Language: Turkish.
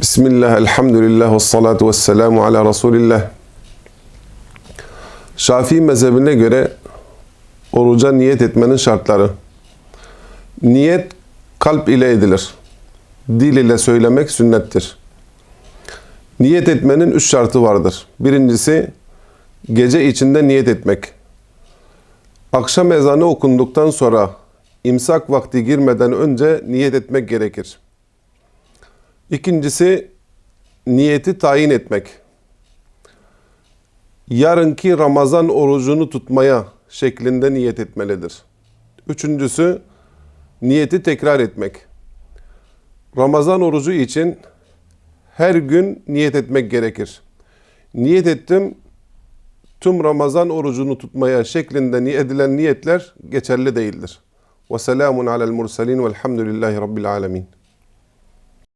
Bismillah, elhamdülillah, ve salatu ve selamu ala Resulillah. Şafii mezhebine göre oruca niyet etmenin şartları. Niyet kalp ile edilir. Dil ile söylemek sünnettir. Niyet etmenin üç şartı vardır. Birincisi gece içinde niyet etmek. Akşam ezanı okunduktan sonra imsak vakti girmeden önce niyet etmek gerekir. İkincisi niyeti tayin etmek. Yarınki Ramazan orucunu tutmaya şeklinde niyet etmelidir. Üçüncüsü niyeti tekrar etmek. Ramazan orucu için her gün niyet etmek gerekir. Niyet ettim tüm Ramazan orucunu tutmaya şeklinde edilen niyetler geçerli değildir. Ve selamun alel murselin velhamdülillahi rabbil alemin.